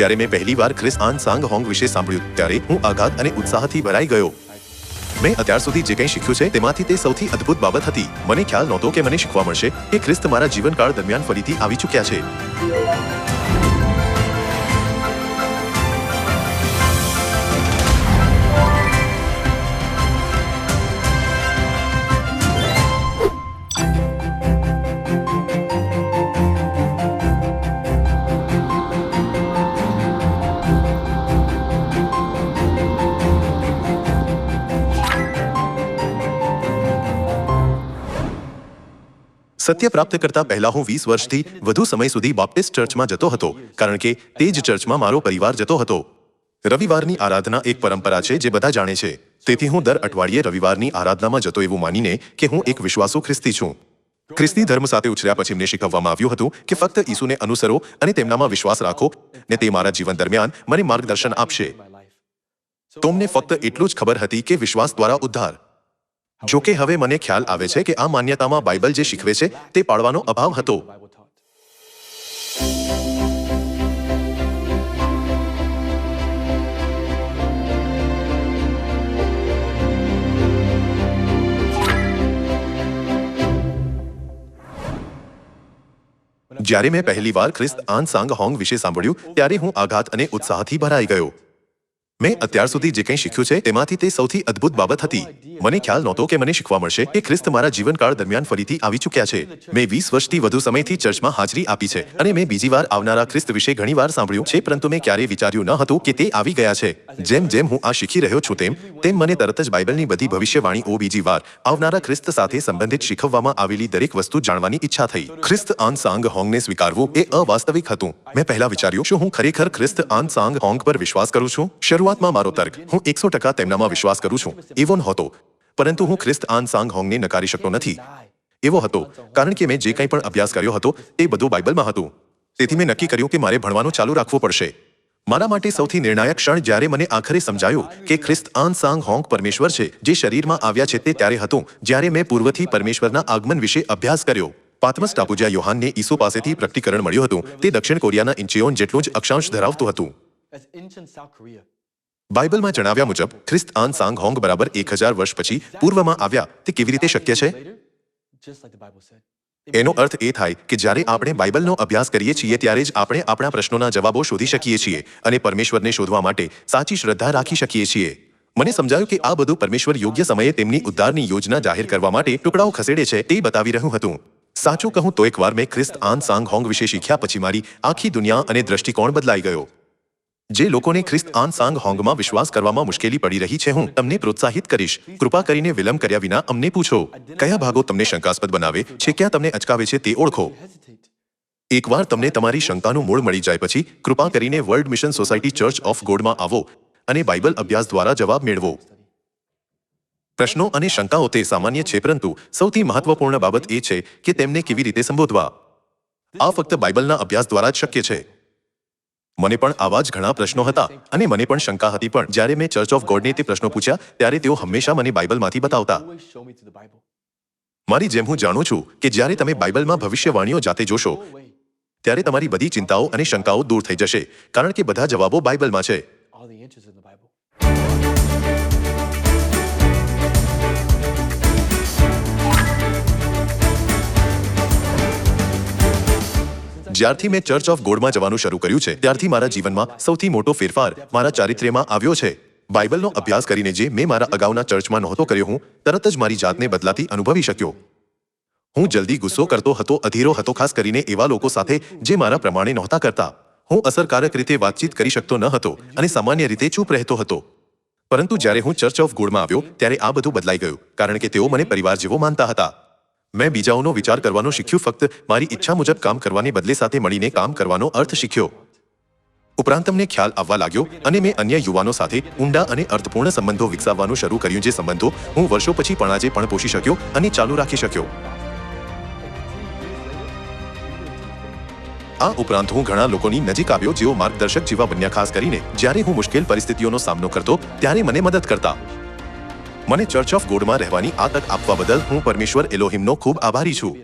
જ્યારે મેં પહેલીવાર ક્રિસ આન સાંગ હોંગ વિશે સાંભળ્યું, ત્યારે હું આઘાત અને ઉત્સાહથી ભરાઈ ગયો. મેં અત્યાર સુધી જે કંઈ શીખ્યું છે, તેમાંથી તે સૌથી અદ્ભુત બાબત હતી. મને ખ્યાલ નહોતો કે મને શીખવા મળશે કે ખ્રિસ્ત મારા જીવનકાળ દરમિયાન ફરીથી આવી ચૂક્યા છે. સત્ય પ્રાપ્ત કરતા પહેલા હું વીસ વર્ષથી વધુ સમય સુધી બાપ્ટિસ્ટ ચર્ચમાં જતો હતો, કારણ કે તે જ ચર્ચમાં મારો પરિવાર જતો હતો. રવિવારની આરાધના એક પરંપરા છે જે બધા જાણે છે. તેથી હું દર અઠવાડિયે રવિવારની આરાધનામાં જતો એવું માનીને કે હું એક વિશ્વાસુ ખ્રિસ્તી છું. ખ્રિસ્તી ધર્મ સાથે ઉછર્યા પછી મને શીખવવામાં આવ્યું હતું કે ફક્ત ઈસુને અનુસરો અને તેમનામાં વિશ્વાસ રાખો ને તે મારા જીવન દરમિયાન મને માર્ગદર્શન આપશે. તો ફક્ત એટલું જ ખબર હતી કે વિશ્વાસ દ્વારા ઉદ્ધાર. જો કે હવે મને ખ્યાલ આવે છે કે આ માન્યતામાં બાઇબલ જે શીખવે છે, તે પાળવાનો અભાવ હતો. જ્યારે મેં પહેલીવાર ખ્રિસ્ત આન સાંગ હોંગ વિશે સાંભળ્યું, ત્યારે હું આઘાત અને ઉત્સાહથી ભરાઈ ગયો. મેં અત્યાર સુધી જે કંઈ શીખ્યું છે તેમાંથી તે સૌથી અદ્ભુત બાબત હતી. મને ખ્યાલ નહોતો કે મને શીખવા મળશે કે ખ્રિસ્ત મારા જીવનકાળ દરમિયાન ફરીથી આવી ચૂક્યા છે. મેં વીસ વર્ષથી વધુ સમયથી ચર્ચમાં હાજરી આપી છે અને મેં બીજી વાર આવનારા ખ્રિસ્ત વિશે ઘણીવાર સાંભળ્યું છે, પરંતુ મેં ક્યારેય વિચાર્યું ન હતું કે તે આવી ગયા છે. જેમ જેમ હું આ શીખી રહ્યો છું તેમ તેમ મને તરત જ બાઇબલની બધી ભવિષ્યવાણીઓ બીજી વાર, આવનારા ખ્રિસ્ત સાથે સંબંધિત શીખવવામાં આવેલી દરેક વસ્તુ જાણવાની ઈચ્છા થઈ. ખ્રિસ્ત આન સાંગ હોંગને સ્વીકારવું એ અવાસ્તવિક હતું. મેં પહેલા વિચાર્યું, શું હું ખરેખર ખ્રિસ્ત આન સાંગ હોંગ પર વિશ્વાસ કરું છું? શરૂઆતમાં મારો તર્ક, હું એકસો ટકા તેમનામાં વિશ્વાસ કરું છું. એવો નહોતો પરંતુ હું ખ્રિસ્ત આન સાંગ હોંગને નકારી શકતો નથી. એવો હતો, કારણ કે મેં જે કંઈ પણ અભ્યાસ કર્યો હતો, તે બધું બાઇબલમાં હતું. તેથી મેં નક્કી કર્યું કે મારે ભણવાનું ચાલુ રાખવું પડશે. મારા માટે સૌથી નિર્ણાયક ક્ષણ જ્યારે મને આખરે સમજાયું કે ખ્રિસ્ત આન સાંગ હોંગ પરમેશ્વર છે, જે શરીરમાં આવ્યા છે તે ત્યારે હતું, જ્યારે મેં પૂર્વથી પરમેશ્વરના આગમન વિશે અભ્યાસ કર્યો. પાથમસ ટાપુજા યોહાનને ઈસુ પાસેથી પ્રકટીકરણ મળ્યું હતું. તે દક્ષિણ કોરિયાના ઇન્ચિયોન જેટલું જ અક્ષાંશ ધરાવતું હતું. બાઇબલમાં જણાવ્યા મુજબ, ખ્રિસ્ત આન સાંગ હોંગ બરાબર એક હજાર વર્ષ પછી પૂર્વમાં આવ્યા. તે કેવી રીતે શક્ય છે. એનો અર્થ એ થાય કે જ્યારે આપણે બાઇબલનો અભ્યાસ કરીએ છીએ ત્યારે જ આપણે આપણા પ્રશ્નોના જવાબો શોધી શકીએ છીએ અને પરમેશ્વરને શોધવા માટે સાચી શ્રદ્ધા રાખી શકીએ છીએ. મને સમજાયું કે આ બધું પરમેશ્વર યોગ્ય સમયે તેમની ઉદ્ધારની યોજના જાહેર કરવા માટે ટુકડાઓ ખસેડે છે તે બતાવી રહ્યું હતું. સાચું કહું તો એકવાર મેં ખ્રિસ્ત આન સાંગ હોંગ વિશે શીખ્યા પછી મારી આખી દુનિયા અને દ્રષ્ટિકોણ બદલાઈ ગયો. જે લોકોને ખ્રિસ્ત આન સાંગ હોંગમાં વિશ્વાસ કરવામાં મુશ્કેલી પડી રહી છે, હું તમને પ્રોત્સાહિત કરીશ. કૃપા કરીને વિલંબ કર્યા વિના અમને પૂછો, કયા ભાગો તમને શંકાસ્પદ બનાવે છે, ક્યાં તમને અચકાવે છે તે ઓળખો. એકવાર તમને તમારી શંકાનું મૂળ મળી જાય પછી, કૃપા કરીને world mission society church of ગોડમાં આવો અને બાઇબલ અભ્યાસ દ્વારા જવાબ મેળવો. પ્રશ્નો અને શંકાઓ તે સામાન્ય છે, પરંતુ સૌથી મહત્વપૂર્ણ બાબત એ છે કે તેમને કેવી રીતે સંબોધવા. આ ફક્ત બાઇબલના અભ્યાસ દ્વારા જ શક્ય છે. મને પણ આવા જ ઘણા પ્રશ્નો હતા અને મને પણ શંકા હતી પણ જ્યારે મેં ચર્ચ ઓફ ગોડને તે પ્રશ્નો પૂછ્યા, ત્યારે તેઓ હંમેશા મને બાઇબલમાંથી બતાવતા. મારી જેમ હું જાણું છું કે જ્યારે તમે બાઇબલમાં ભવિષ્યવાણીઓ જાતે જોશો, ત્યારે તમારી બધી ચિંતાઓ અને શંકાઓ દૂર થઈ જશે, કારણ કે બધા જવાબો બાઇબલમાં છે જ્યારથી મેં ચર્ચ ઓફ ગોડમાં જવાનું શરૂ કર્યું છે, ત્યારથી મારા જીવનમાં સૌથી મોટો ફેરફાર મારા ચારિત્ર્યમાં આવ્યો છે. બાઇબલનો અભ્યાસ કરીને જે મેં મારા અગાઉના ચર્ચમાં નહોતો કર્યો, હું તરત જ મારી જાતને બદલાતી અનુભવી શક્યો. હું જલ્દી ગુસ્સો કરતો હતો, અધીરો હતો, ખાસ કરીને એવા લોકો સાથે જે મારા પ્રમાણે નહોતા કરતા. હું અસરકારક રીતે વાતચીત કરી શકતો ન હતો અને સામાન્ય રીતે ચૂપ રહેતો હતો. પરંતુ જ્યારે હું ચર્ચ ઓફ ગોડમાં આવ્યો, ત્યારે આ બધું બદલાઈ ગયું, કારણ કે તેઓ મને પરિવાર જેવો માનતા હતા. મેં બીજાઓનો વિચાર કરવાનું શીખ્યું, ફક્ત મારી ઈચ્છા મુજબ કામ કરવાને બદલે સાથે મળીને કામ કરવાનો અર્થ શીખ્યો. ઉપરાંત તમને ખ્યાલ આવવા લાગ્યો અને મેં અન્ય યુવાનો સાથે ઊંડા અને અર્થપૂર્ણ સંબંધો વિકસાવવાનું શરૂ કર્યું, જે સંબંધો હું વર્ષો પછી પણ આજે પણ પોષી શક્યો અને ચાલુ રાખી શક્યો. આ ઉપરાંત હું ઘણા લોકોની નજીક આવ્યો, જેઓ માર્ગદર્શક જેવા બન્યા, ખાસ કરીને જ્યારે હું મુશ્કેલ પરિસ્થિતિઓનો સામનો કરતો, ત્યારે મને મદદ કરતા. મને ચર્ચ ઓફ ગોડમાં રહેવાની આ તક આપવા બદલ હું પરમેશ્વર એલોહિમનો ખૂબ આભારી છું.